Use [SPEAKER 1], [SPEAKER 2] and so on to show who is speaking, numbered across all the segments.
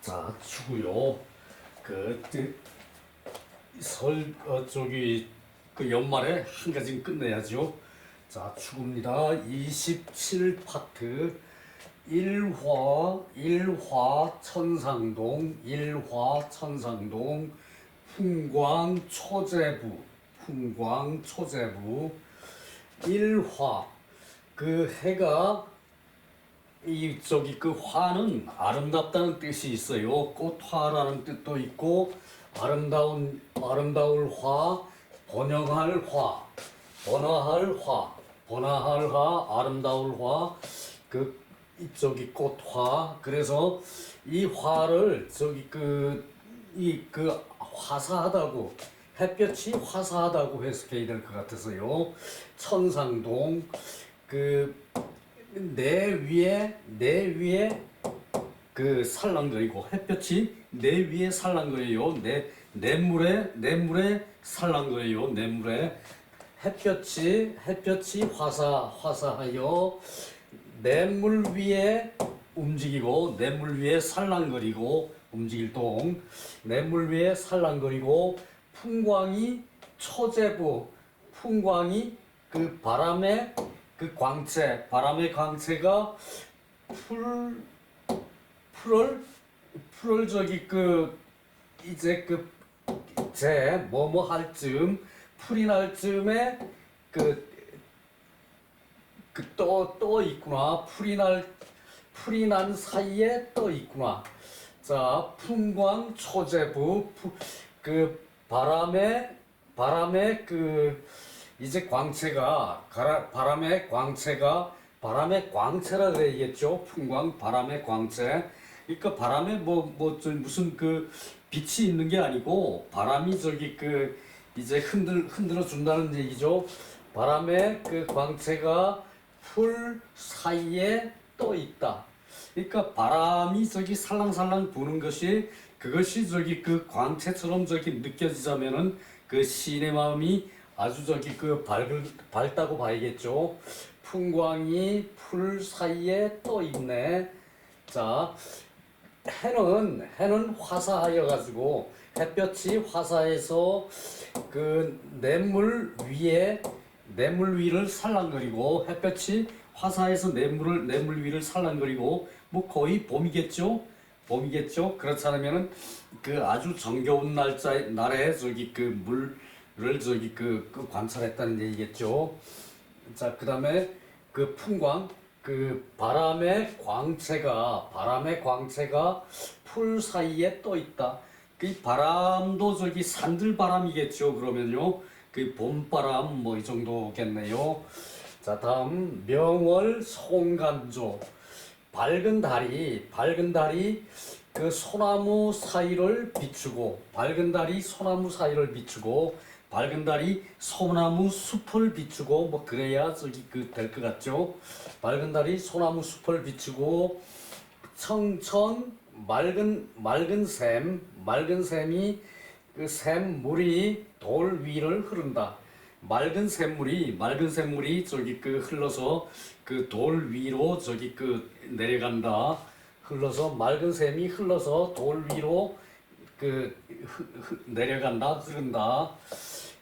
[SPEAKER 1] 자, 추고요. 그, 그, 설, 어, 저기, 그 연말에 한 가지 끝내야죠. 자, 추구입니다. 27 파트. 1화, 1화 천상동, 1화 천상동, 풍광 초제부, 풍광 초제부, 1화. 그 해가 이 저기 그 화는 아름답다는 뜻이 있어요. 꽃화라는 뜻도 있고 아름다운 아름다울 화, 번영할 화, 번화할 화, 번화할 화, 아름다울 화, 그 이쪽이 꽃화. 그래서 이 화를 저기 그 이 그 화사하다고 햇볕이 화사하다고 해석해야 될 것 같아서요. 천상동 그 내 위에 내 위에 그 살랑거리고 햇볕이 내 위에 살랑거려요. 내 냇물에 냇물에 살랑거려요. 냇물에 햇볕이 햇볕이 화사 화사하여 냇물 위에 움직이고 냇물 위에 살랑거리고 움직일 동 냇물 위에 살랑거리고 풍광이 초제부 풍광이 그 바람에 그 광채 바람의 광채가 풀 풀을 풀을 저기 그 이제 그 제 뭐뭐 할 즈음 풀이 날 즈음에 그그떠떠 있구나. 풀이 날 풀이 난 사이에 떠 있구나. 자 풍광 초제부 푸- 그 바람에 바람에 그 이제 광채가 바람의 광채가 바람의 광채라 그래야겠죠? 풍광 바람의 광채. 그러니까 바람에 뭐뭐 무슨 그 빛이 있는 게 아니고 바람이 저기 그 이제 흔들 흔들어 준다는 얘기죠. 바람의 그 광채가 풀 사이에 떠 있다. 그러니까 바람이 저기 살랑살랑 부는 것이 그것이 저기 그 광채처럼 저기 느껴지자면은 그 시인의 마음이 아주 저기 그 밝을, 밝다고 봐야겠죠. 풍광이 풀 사이에 떠 있네. 자, 해는 해는 화사하여 가지고 햇볕이 화사해서 그 냇물 위에 냇물 위를 살랑거리고 햇볕이 화사해서 냇물을 냇물 위를 살랑거리고 뭐 거의 봄이겠죠. 봄이겠죠. 그렇지 않으면은 그 아주 정겨운 날짜 날에 저기 그물 을 저기 그, 그 관찰했다는 얘기겠죠. 자, 그 다음에 그 풍광 그 바람의 광채가 바람의 광채가 풀 사이에 떠 있다. 그 바람도 저기 산들 바람이겠죠. 그러면요. 그 봄바람 뭐 이 정도겠네요. 자, 다음 명월 송간조 밝은 달이 밝은 달이 그 소나무 사이를 비추고 밝은 달이 소나무 사이를 비추고 밝은 달이 소나무 숲을 비추고 뭐 그래야 저기 그 될 것 같죠. 밝은 달이 소나무 숲을 비추고 청천 맑은 맑은 샘 맑은 샘이 그 샘물이 돌 위를 흐른다. 맑은 샘물이 맑은 샘물이 저기 그 흘러서 그 돌 위로 저기 그 내려간다. 흘러서 맑은 샘이 흘러서 돌 위로 그 흐- 흐- 내려간다 흐른다.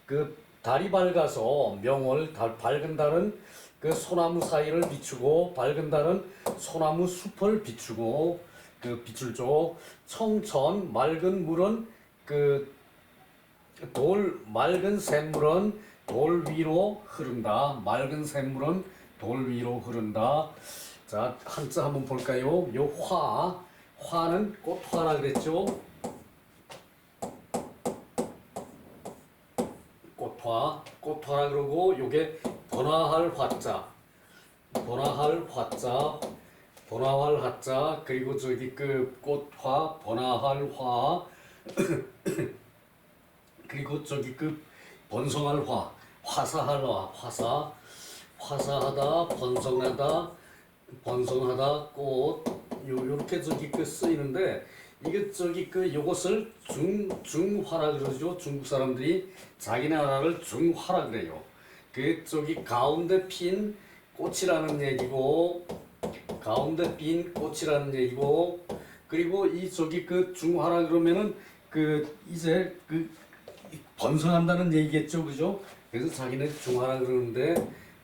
[SPEAKER 1] 그 달이 밝아서 명월 달 밝은 달은 그 소나무 사이를 비추고 밝은 달은 소나무 숲을 비추고 그줘 청천 맑은 물은 그 돌 맑은 샘물은 돌 위로 흐른다. 맑은 샘물은 돌 위로 흐른다. 자 한자 한번 볼까요? 요 화, 화는 꽃화라 그랬죠. 화, 꽃화라 그러고 요게 번화할 화자, 번화할 화자, 번화할 화자 그리고 저기 그 꽃화, 번화할 화. 그리고 저기 그 번성할 화, 화사할 화, 화사, 화사하다, 번성하다, 번성하다, 꽃, 요 요렇게 저기 그 쓰이는데 이게 저기 그 요것을 중 중화라 그러죠. 중국 사람들이 자기네 나라를 중화라 그래요. 그 저기 가운데 핀 꽃이라는 얘기고 가운데 핀 꽃이라는 얘기고 그리고 이 저기 그 중화라 그러면은 그 이제 그 번성한다는 얘기겠죠, 그죠? 그래서 자기네 중화라 그러는데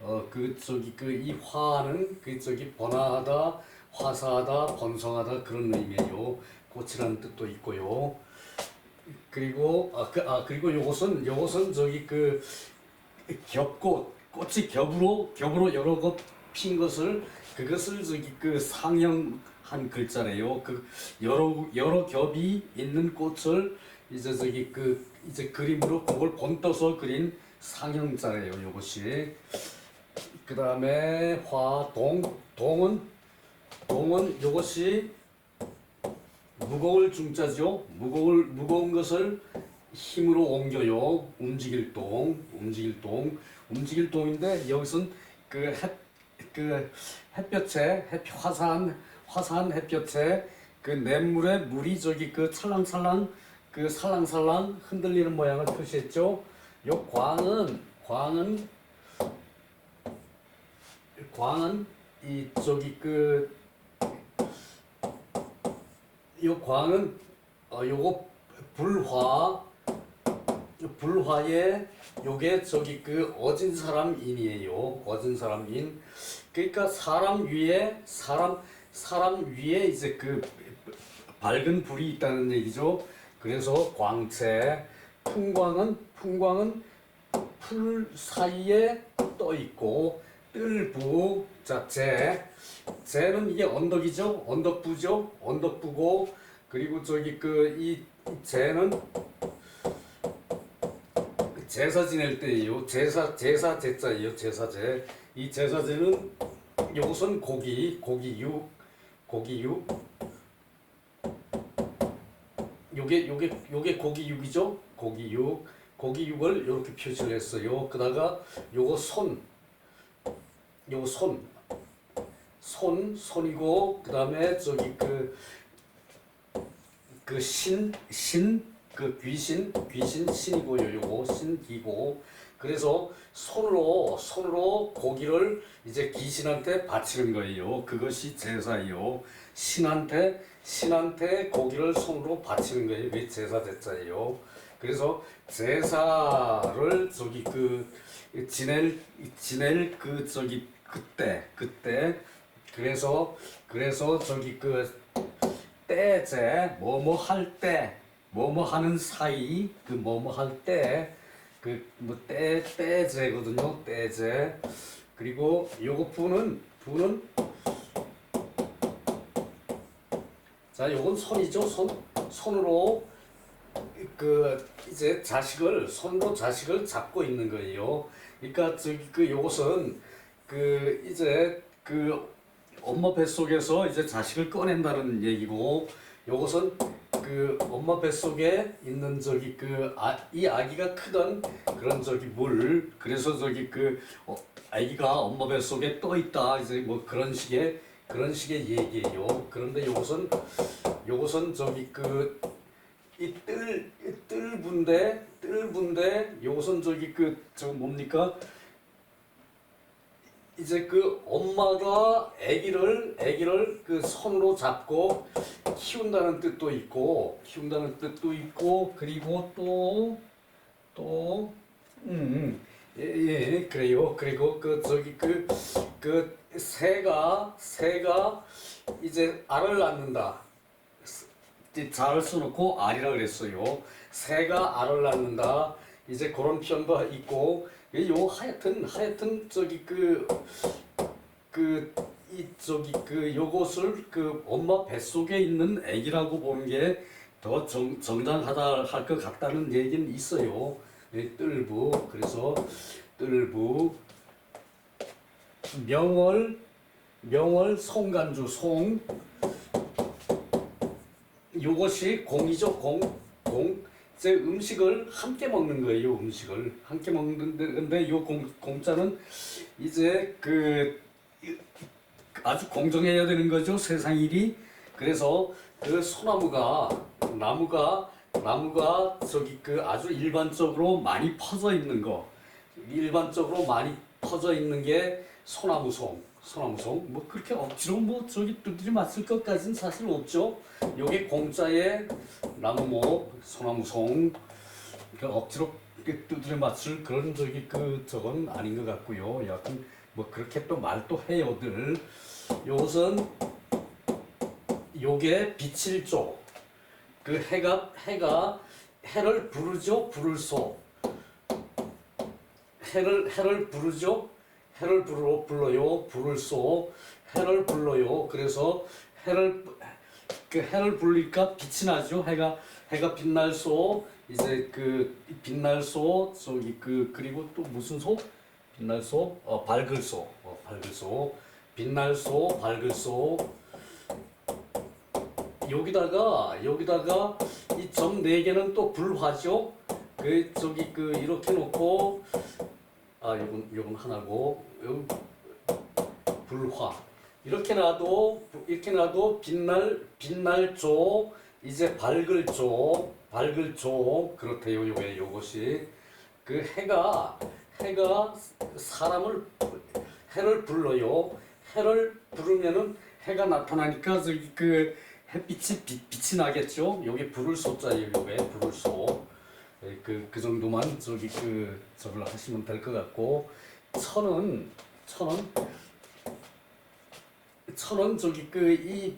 [SPEAKER 1] 어 그 저기 그 이 화는 그 저기 번화하다, 화사하다, 번성하다 그런 의미예요. 꽃이라는 뜻도 있고요. 그리고 아, 그, 아 그리고 요것은 요것은 저기 그 겹꽃 꽃이 겹으로 겹으로 여러 곳핀 것을 그것을 저기 그 상형한 글자래요. 그 여러 여러 겹이 있는 꽃을 이제 저기 그 이제 그림으로 그걸 본떠서 그린 상형자래요. 요것이 그 다음에 화동 동은 동은 요것이 무거울 중자죠. 무거울 무거운 것을 힘으로 옮겨요. 움직일 동, 움직일 동, 움직일 동인데 여기선 그 햇, 그 햇볕에 햇 화사한 화사한 햇볕에 그 냇물에 물이 저기 그 찰랑찰랑 그 살랑살랑 흔들리는 모양을 표시했죠. 요 광은 광은 광은 이 저기 그 요 광은 어 요거 불화 불화에 요게 저기 그 어진 사람인이에요. 어진 사람인. 그러니까 사람 위에 사람 사람 위에 이제 그 밝은 불이 있다는 얘기죠. 그래서 광채 풍광은 풍광은 풀 사이에 떠 있고 뜰부 자 재 재는 이게 언덕이죠? 언덕부죠? 언덕부고. 그리고 저기 그 이 재는 제사 지낼 때예요. 제사 제사 제자예요 제사제. 이 제사제는 요것은 고기 고기육 고기육. 요게 요게 요게 고기육이죠? 고기육. 고기육을 이렇게 표시를 했어요. 그다가 요거 손 요거 손 손, 손이고 그 다음에 저기 그 그 신, 신, 그 귀신, 귀신 신이고 요. 요거 신기고 그래서 손으로 손으로 고기를 이제 귀신한테 바치는 거예요. 그것이 제사예요. 신한테 신한테 고기를 손으로 바치는 거예요. 그게 제사 제자예요. 그래서 제사를 저기 그 지낼 지낼 그 저기 그때 그때. 그래서 그래서 저기 그 때제 뭐뭐 할 때 뭐뭐 하는 사이 그 뭐뭐 할 때 그 뭐때 때제거든요 때제. 그리고 요거 부는 부는 자 요건 손이죠 손 손으로 그 이제 자식을 손으로 자식을 잡고 있는 거예요. 그러니까 저기 그 요것은 그 이제 그 엄마 뱃속에서 이제 자식을 꺼낸다는 얘기고 요것은 그 엄마 뱃속에 있는 저기 그 이 아 기가 크던 그런 저기 물 그래서 저기 그 어, 아기가 엄마 뱃속에 떠 있다 이제 뭐 그런 식의 그런 식의 얘기예요. 그런데 요것은 요것은 저기 그 이 뜰, 뜰분데, 뜰분데, 요것은 저기 그, 저 뭡니까? 이제 그 엄마가 아기를, 아기를 그 손으로 잡고 키운다는 뜻도 있고, 키운다는 뜻도 있고, 그리고 또, 또, 음, 예, 예, 그래요. 그리고 그, 저기 그, 그, 새가, 새가 이제 알을 낳는다. 자를 써놓고 알이라 그랬어요. 새가 알을 낳는다. 이제 그런 표현도 있고 요 하여튼 하여튼 저기 그 그 이 저기 그 요것을 그 엄마 뱃속에 있는 아기라고 보는 게더 정당하다 할 것 같다는 얘기는 있어요. 예, 뜰부 그래서 뜰부 명월 명월 송간주 송 요것이 공이죠 공 공. 이제 음식을 함께 먹는 거예요 음식을. 함께 먹는데 근데 요 공, 공자는 이제 그 아주 공정해야 되는 거죠 세상 일이. 그래서 그 소나무가 나무가 나무가 저기 그 아주 일반적으로 많이 퍼져 있는 거 일반적으로 많이 퍼져 있는 게 소나무송 소나무송 뭐 그렇게 억지로 뭐 저기 두드려 맞을 것까지는 사실 없죠. 요게 공짜의 나무목 소나무송 그 억지로 두드려 맞을 그런 저기 그 저건 아닌 것 같고요. 약간 뭐 그렇게 또 말도 해요들. 요것은 요게 빛일 쪽. 그 해가 해가 해를 부르죠 부를 소. 해를 해를 부르죠. 해를 불러 불러요 부를소. 해를 불러요. 그래서 해를 그 해를 불리니까 빛이 나죠. 해가 해가 빛날 소. 이제 그 빛날 소 저기 그 그리고 또 무슨 소? 빛날 소 어 밝을 소 어 밝을 소 빛날 소 밝을 소 여기다가 여기다가 이 점 네 개는 또 불화죠. 그 저기 그 이렇게 놓고 아 요건 요건 하나고 요 불화. 이렇게 놔도 이렇게 놔도 빛날 빛날 쪽 이제 밝을 쪽 밝을 쪽 그렇대요 요게 요것이. 그 해가 해가 사람을 해를 불러요. 해를 부르면은 해가 나타나니까 저기 그 햇빛이 빛, 빛이 나겠죠? 요게 불을 소자예요 요게. 불을 소 그, 그 정도만 저기 그 저걸 하시면 될 것 같고 천은 천은? 천은 저기 그 이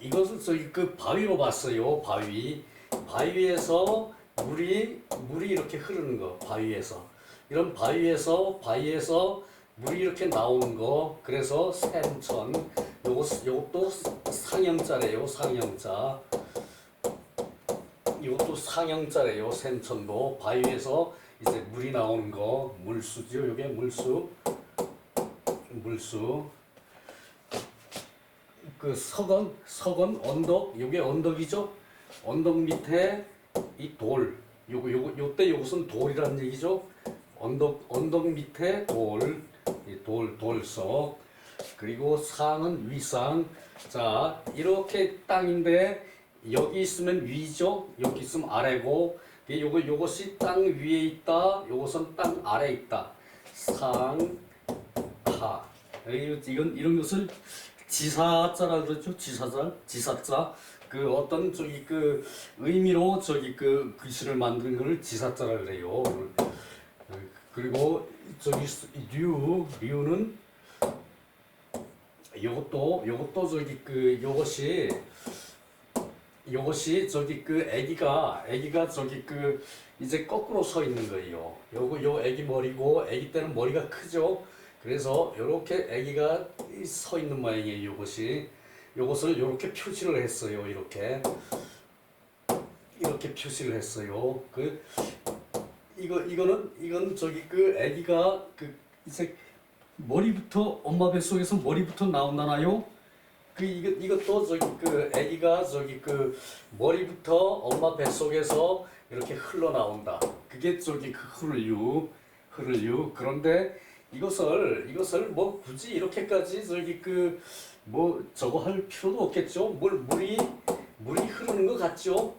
[SPEAKER 1] 이것을 저기 그 바위로 봤어요 바위. 바위에서 물이 물이 이렇게 흐르는 거 바위에서. 이런 바위에서 바위에서 물이 이렇게 나오는 거. 그래서 샘천. 요것 요것도 상형자래요 상형자 이것도 상형자래요. 샘천도 바위에서 이제 물이 나오는 거 물수죠. 이게 물수, 물수. 그 석원, 석원 언덕, 이게 언덕이죠. 언덕 밑에 이 돌, 요거 요거 요때 요것은 돌이라는 얘기죠. 언덕 언덕 밑에 돌, 이 돌 돌석. 그리고 상은 위상. 자 이렇게 땅인데 여기 있으면 위죠. 여기 있으면 아래고. 이 요거 요것이 땅 위에 있다. 요것은 땅 아래 있다. 상, 하. 이- 이건 이런 것을 지사자라 그러죠. 지사자, 지사자. 그 어떤 저기 그 의미로 저기 그 글씨를 만드는 것을 지사자라 그래요. 그리고 저기 류, 류는 요것도 요것도 저기 그 요것이 요것이 저기 그 아기가 아기가 저기 그 이제 거꾸로 서 있는 거예요. 요거 요 아기 머리고 아기 때는 머리가 크죠. 그래서 요렇게 아기가 서 있는 모양이에요. 요것이 요것을 요렇게 표시를 했어요. 이렇게 이렇게 표시를 했어요. 그 이거 이거는 이건 저기 그 아기가 그 이제 머리부터 엄마 뱃속에서 머리부터 나온다나요? 그 이거 이것도 저기 그 아기가 저기 그 머리부터 엄마 뱃속에서 이렇게 흘러나온다. 그게 저기 그 흐를유 흐를유 그런데 이것을 이것을 뭐 굳이 이렇게까지 저기 그 뭐 저거 할 필요도 없겠죠. 물 물이 물이 흐르는 것 같죠.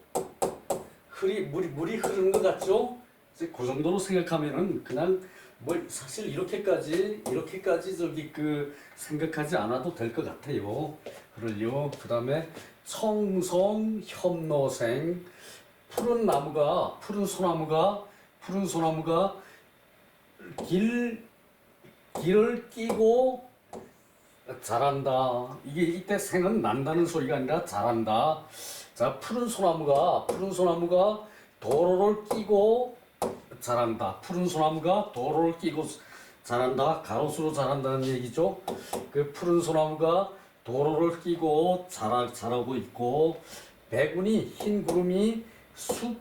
[SPEAKER 1] 흐리 물이 물이 흐르는 것 같죠. 그 정도로 생각하면은 그냥 뭐 사실 이렇게까지 이렇게까지 저기 그 생각하지 않아도 될 것 같아요. 그럴요. 그다음에 청송 협노생 푸른 나무가 푸른 소나무가 푸른 소나무가 길 길을 끼고 자란다. 이게 이때 생은 난다는 소리가 아니라 자란다. 자 푸른 소나무가 푸른 소나무가 도로를 끼고 자란다. 푸른 소나무가 도로를 끼고 자란다. 가로수로 자란다는 얘기죠. 그 푸른 소나무가 도로를 끼고 자라, 자라고 있고 배군이 흰 구름이 숲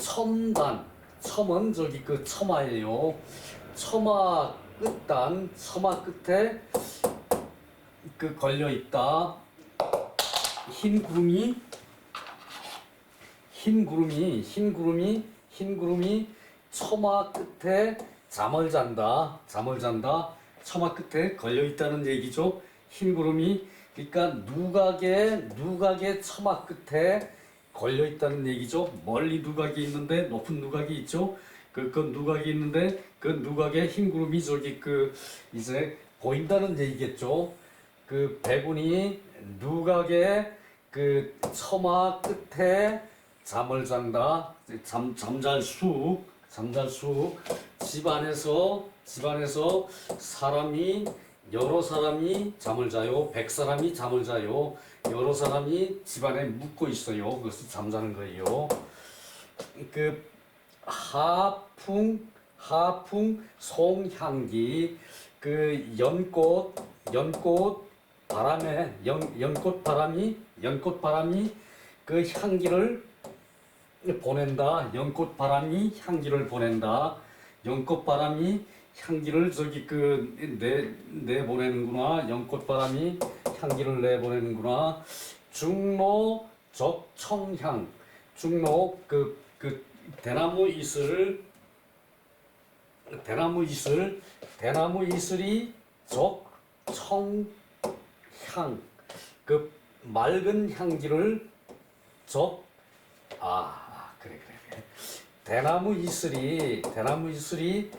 [SPEAKER 1] 첨단 첨은 저기 그 처마예요. 처마 끝단 처마 끝에 그 걸려 있다. 흰 구름이 흰 구름이 흰 구름이 흰 구름이 처마 끝에 잠을 잔다. 잠을 잔다. 처마 끝에 걸려 있다는 얘기죠. 흰 구름이 그러니까 누각의 누각의 처마 끝에 걸려 있다는 얘기죠. 멀리 누각이 있는데 높은 누각이 있죠. 그, 그 누각이 있는데 그 누각에 흰 구름이 저기 그 이제 보인다는 얘기겠죠. 그 백운이 누각의 그 처마 끝에 잠을 잔다. 잠 잠잘 수 잠잘 수 집안에서 집안에서 사람이 여러 사람이 잠을 자요. 백 사람이 잠을 자요. 여러 사람이 집안에 묵고 있어요. 그것을 잠자는 거예요. 그 하풍 하풍 송향기 그 연꽃 연꽃 바람에 연, 연꽃 바람이 연꽃 바람이 그 향기를 보낸다. 연꽃 바람이 향기를 보낸다. 연꽃 바람이 향기를 저기 그내 내보내는구나. 연꽃 바람이 향기를 내보내는구나. 중로 적청향. 중로 그 그 대나무 이슬 대나무 이슬 대나무 이슬이 적청향. 그 맑은 향기를 적 아 그래 그래 그래 대나무 이슬이 대나무 이슬이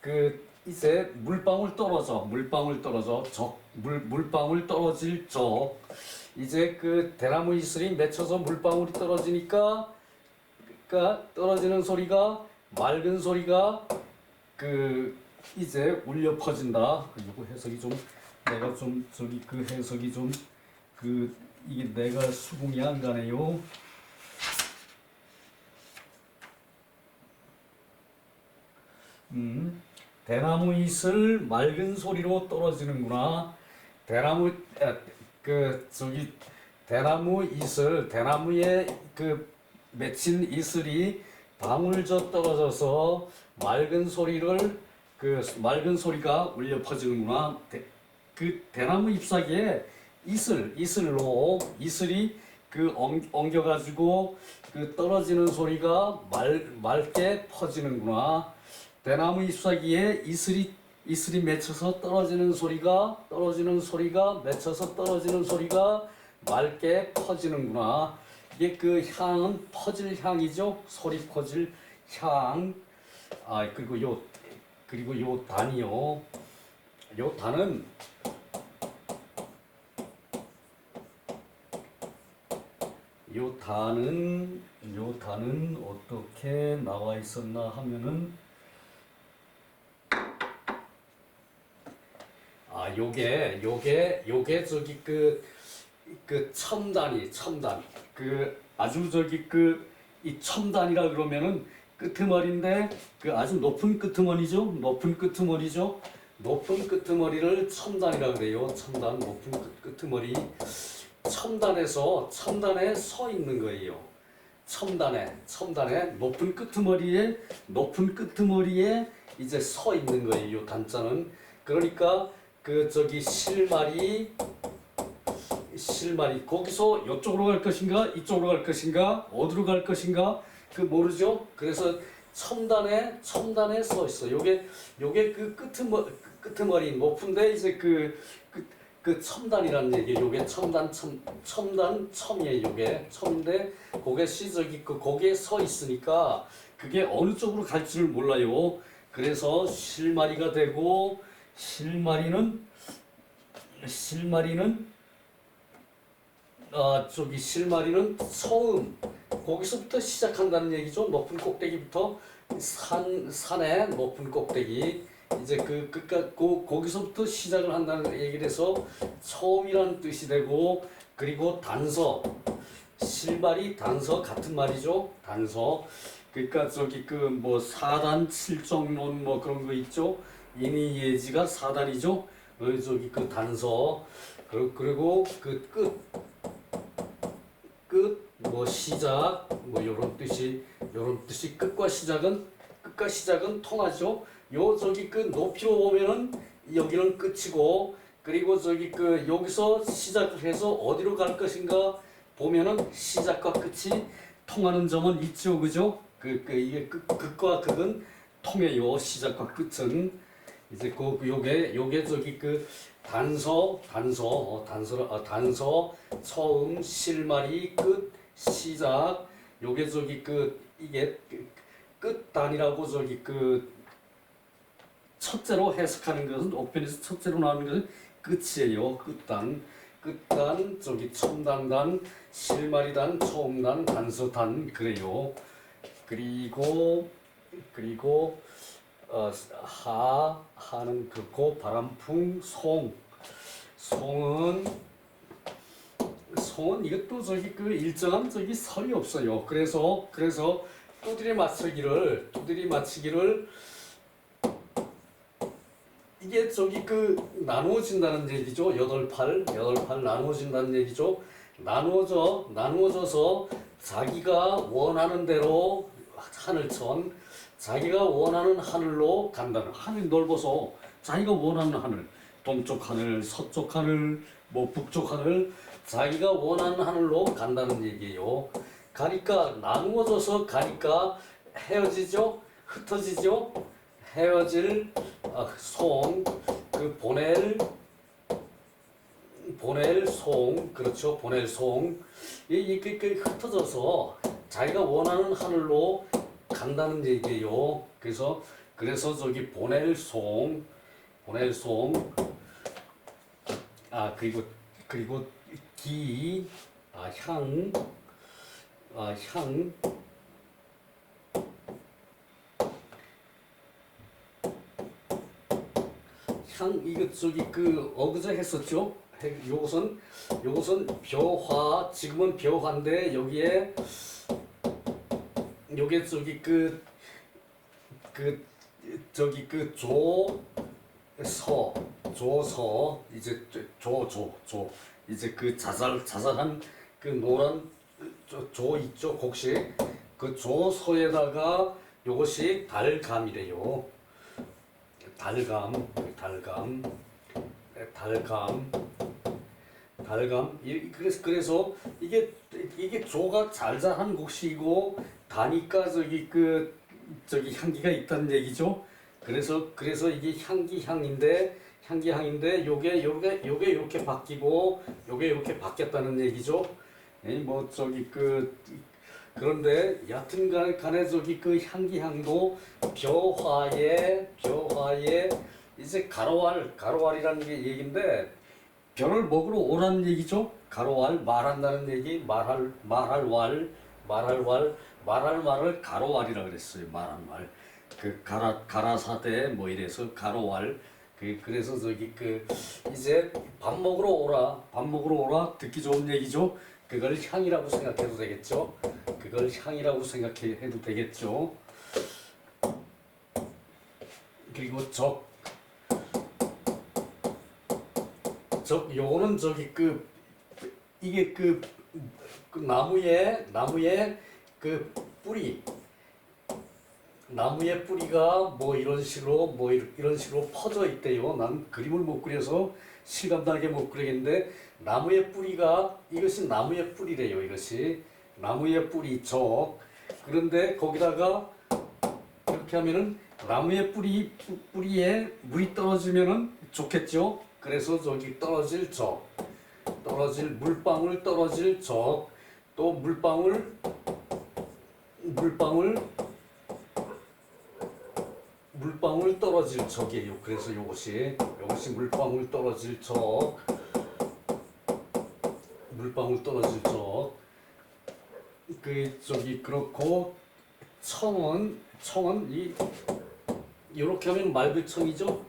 [SPEAKER 1] 그 이제 물방울 떨어져 물방울 떨어져 적물 물방울 떨어질 적 이제 그 대나무 이슬이 맺혀서 물방울이 떨어지니까 그러니까 떨어지는 소리가 맑은 소리가 그 이제 울려 퍼진다. 그리고 해석이 좀 내가 좀 저기 그 해석이 좀 그 이게 내가 수긍이 안 가네요. 음, 대나무 잎을 맑은 소리로 떨어지는구나. 대나무 에, 그 저기 대나무 잎을 대나무에 그 맺힌 이슬이 방울져 떨어져서 맑은 소리를 그 맑은 소리가 울려 퍼지는구나. 대, 그 대나무 잎사귀에 이슬 이슬로 이슬이 그 엉, 엉겨가지고 그 떨어지는 소리가 말, 맑게 퍼지는구나. 대나무 잎사귀에 이슬이 이슬이 맺혀서 떨어지는 소리가 떨어지는 소리가 맺혀서 떨어지는 소리가 맑게 퍼지는구나. 이게 그 향은 퍼질 향이죠. 소리 퍼질 향. 아 그리고 요 그리고 요 단이요. 요 단은 요 단은 요 단은 어떻게 나와 있었나 하면은 아 요게 요게 요게 저기 그 그 첨단이 첨단. 그 아주 저기 그 이 첨단이라 그러면은 끄트머리인데 그 아주 높은 끄트머리죠? 높은 끄트머리죠? 높은 끄트머리를 첨단이라 그래요. 첨단 높은 끄- 끄트머리. 첨단에서 첨단에 서 있는 거예요. 첨단에 첨단에 높은 끄트머리에 높은 끄트머리에 이제 서 있는 거예요 요 단자는. 그러니까 그 저기 실말이 실말이 거기서 이쪽으로 갈 것인가 이쪽으로 갈 것인가 어디로 갈 것인가 그 모르죠. 그래서 첨단에 첨단에 서 있어. 요게 요게 그 끄트머 끄트머리 높은데 이제 그 그, 그 첨단이라는 얘기. 요게 첨단 첨 첨단 첨이에요. 요게 첨인데 그게 시적이 그 거기에 서 있으니까 그게 어느 쪽으로 갈지를 몰라요. 그래서 실마리가 되고 실마리는 실마리는 아 저기 실마리는 처음 거기서부터 시작한다는 얘기죠. 높은 꼭대기부터 산 산의 높은 꼭대기 이제 그 끝까 그 거기서부터 시작을 한다는 얘기를 해서 처음이라는 뜻이 되고 그리고 단서 실발이 단서 같은 말이죠. 단서 그러니까 저기 그 뭐 사단 칠정론 뭐 그런 거 있죠. 인이 예지가 사단이죠. 어, 저기 그 단서 그- 그리고 그 끝 끝, 뭐 시작, 뭐 요런 뜻이 요런 뜻이 끝과 시작은 끝과 시작은 통하죠. 요 저기 그 높이로 보면은 여기는 끝이고 그리고 저기 그 여기서 시작을 해서 어디로 갈 것인가 보면은 시작과 끝이 통하는 점은 있죠, 그죠? 그, 그 이게 끝, 끝과 극은 통해요. 시작과 끝은 이제 그 요게 요게 저기 그 단서 단서 어, 단서 아, 단서 처음 실마리 끝 시작 요게 저기 그 이게 그, 끝단이라고 저기 그 첫째로 해석하는 것은 옥편에서 첫째로 나오는 것은 끝이에요. 끝단. 끝단 저기 첨단단, 실마리단, 초음단, 단서단 그래요. 그리고 그리고 어, 하 하는 그고 바람풍 송 송은 송은 이것도 저기 그 일정한 저기 설이 없어요. 그래서 그래서 두드리 맞추기를 두드리 맞추기를 이게 저기 그 나누어진다는 얘기죠. 여덟 팔 여덟 팔 나누어진다는 얘기죠. 나누어져 나누어져서 자기가 원하는 대로 하늘천 자기가 원하는 하늘로 간다는 하늘 넓어서 자기가 원하는 하늘 동쪽 하늘 서쪽 하늘 뭐 북쪽 하늘 자기가 원하는 하늘로 간다는 얘기예요. 가니까 나누어져서 가니까 헤어지죠, 흩어지죠, 헤어질 아, 송, 그 보낼 보낼 송, 그렇죠, 보낼 송. 이게 그 흩어져서 자기가 원하는 하늘로 간다는 얘기예요. 그래서 그래서 저기 보낼 송, 보낼 송, 아 그리고 그리고 기, 아 향, 아 향. 향 이거 저기 그 어그제 했었죠? 해- 요것은 요것은 벼화 지금은 벼화인데 여기에 요게 저기 그 그 저기 그 조 서 조서 이제 조 조 조. 이제 그 자살 자살한 그 노란 조, 조 있죠 곡식 그 조서에다가 요것이 달감이래요. 달감 달감 네, 달감 이- 그래서 그래서 이게 이게 조가 잘 자란 곡식이고 다니까 저기 그 저기 향기가 있다는 얘기죠. 그래서 그래서 이게 향기 향인데 향기 향인데 요게 요게 요게 이렇게 바뀌고 요게 이렇게 바뀌었다는 얘기죠. 에이, 뭐 저기 그 그런데 여튼 간- 간에 저기 그 향기 향도 벼화에 벼화에 이제 가로알 가로알이라는 게 얘긴데 별을 먹으러 오라는 얘기죠. 가로알 말한다는 얘기 말할 말할 왈 말할 왈 말할 말을 가로알이라 그랬어요. 말할 말. 그 가라 가라사대 뭐 이래서 가로알 그 그래서 저기 그 이제 밥 먹으러 오라 밥 먹으러 오라 듣기 좋은 얘기죠. 그걸 향이라고 생각해도 되겠죠. 그걸 향이라고 생각해도 되겠죠. 그리고 적 적 요거는 저기 그 이게 그, 그 나무에 나무에 그 뿌리 나무의 뿌리가 뭐 이런 식으로 뭐 이런 식으로 퍼져 있대요. 난 그림을 못 그려서 실감나게 못 그리겠는데 나무의 뿌리가 이것이 나무의 뿌리래요. 이것이 나무의 뿌리 적 그런데 거기다가 이렇게 하면은 나무의 뿌리 뿌- 뿌리에 물이 떨어지면은 좋겠죠. 그래서 저기 떨어질 적 떨어질 물방울 떨어질 적 또 물방울 물방울 물방울 떨어질 적이에요. 그래서 요것이 요것이 물방울 떨어질 적 물방울 떨어질 적. 그 저기 그렇고 청은 청은 이 요렇게 하면 말글청이죠.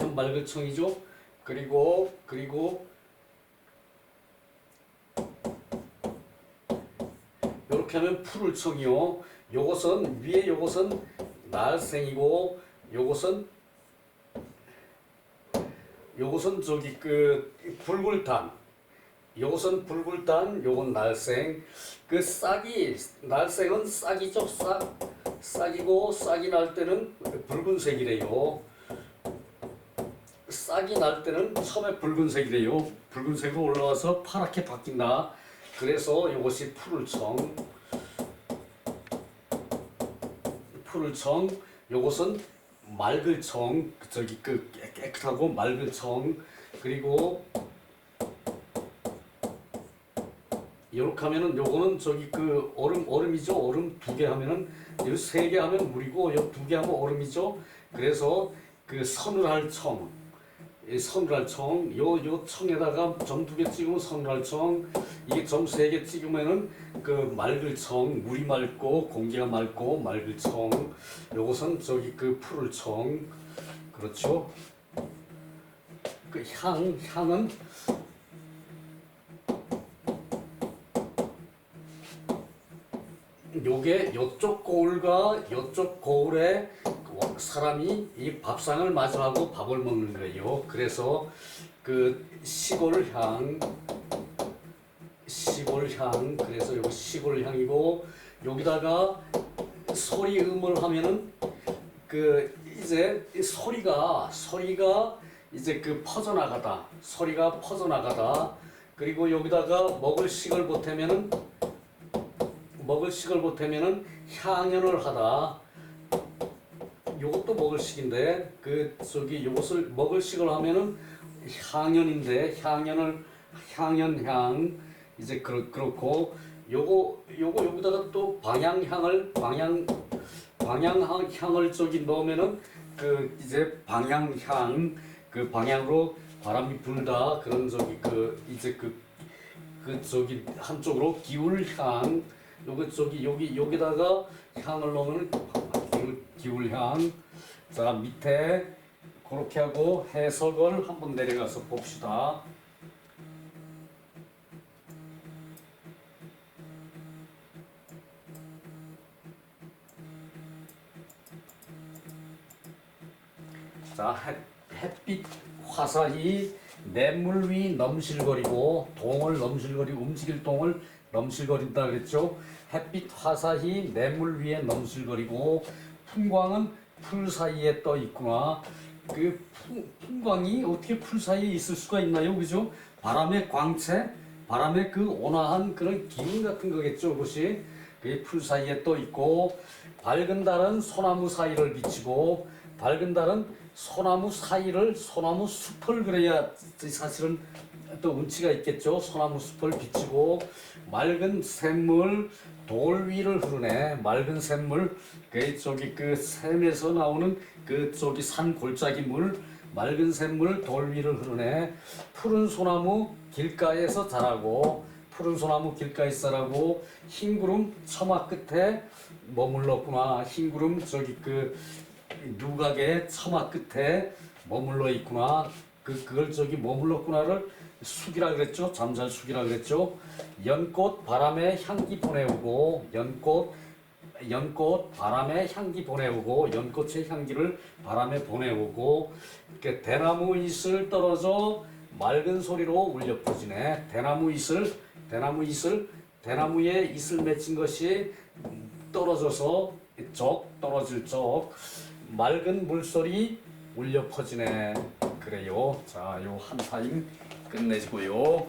[SPEAKER 1] 하면 말글청이죠. 그리고 그리고 이렇게 하면 푸를청이요. 요것은 위에 요것은 날생이고 요것은 요것은 저기 그 불굴단. 요것은 불굴단, 요건 날생. 그 싹이 날생은 싹이죠. 싹. 싹이고 싹이 날 때는 붉은색이래요. 싹이 날 때는 처음에 붉은색이래요. 붉은색으로 올라와서 파랗게 바뀐다. 그래서 이것이 푸를청. 푸를청. 요것은 맑을청. 저기 그 깨- 깨끗하고 맑을청. 그리고 이렇게 하면은 요거는 저기 그 얼음 얼음이죠. 얼음 두 개 하면은 요 세 개 하면 물이고 요 두 개 하면 얼음이죠. 그래서 그 서늘할 청, 이 서늘할 청, 요 요 청에다가 점 두 개 찍으면 서늘할 청, 이게 점 세 개 찍으면은 그 맑을 청, 물이 맑고 공기가 맑고 맑을 청, 요것은 저기 그 푸를 청, 그렇죠. 그 향, 향은? 요게 요쪽 거울과 요쪽 거울에 그 사람이 이 밥상을 마주하고 밥을 먹는 거예요. 그래서 그 시골 향, 시골 향, 그래서 요거 시골 향이고 여기다가 소리 음을 하면은 그 이제 이 소리가 소리가 이제 그 퍼져나가다 소리가 퍼져나가다 그리고 여기다가 먹을 식을 보태면은 먹을 식을 보태면은 향연을 하다 요것도 먹을 식인데 그 저기 요것을 먹을 식을 하면은 향연인데 향연을 향연향 이제 그렇, 그렇고 요거 요거 여기다가 또 방향향을 방향 방향향을 저기 넣으면은 그 이제 방향향 그 방향으로 바람이 불다 그런 저기 그 이제 그 그 저기 한쪽으로 기울향 요거 저기 여기 여기다가 향을 넣으면 기울 기울향 자 밑에 그렇게 하고 해석을 한번 내려가서 봅시다. 자, 햇, 햇빛 화사히 냇물 위 넘실거리고 동을 넘실거리고 움직일 동을 넘실거린다 그랬죠. 햇빛 화사히 냇물 위에 넘실거리고 풍광은 풀 사이에 떠 있구나. 그 풍, 풍광이 어떻게 풀 사이에 있을 수가 있나요, 그죠? 바람의 광채, 바람의 그 온화한 그런 기운 같은 거겠죠, 그것이. 그풀 사이에 떠 있고 밝은 달은 소나무 사이를 비치고 밝은 달은 소나무 사이를 소나무 숲을 그래야 사실은 또 운치가 있겠죠. 소나무 숲을 비치고 맑은 샘물 돌 위를 흐르네. 맑은 샘물 그 저기 그 샘에서 나오는 그 저기 산 골짜기 물 맑은 샘물 돌 위를 흐르네. 푸른 소나무 길가에서 자라고 푸른 소나무 길가에서 자라고 흰 구름 처마 끝에 머물렀구나. 흰 구름 저기 그 누각의 처마 끝에 머물러 있구나. 그 그걸 저기 머물렀구나를 숙이라 그랬죠. 잠잘 숙이라 그랬죠. 연꽃 바람에 향기 보내오고 연꽃 연꽃 바람에 향기 보내오고 연꽃의 향기를 바람에 보내오고 이렇게 대나무 이슬 떨어져 맑은 소리로 울려 퍼지네. 대나무 이슬 대나무 이슬 대나무에 이슬 맺힌 것이 떨어져서 적 떨어질 적 맑은 물소리 울려 퍼지네. 그래요. 자, 요 한 타임 끝내지고요.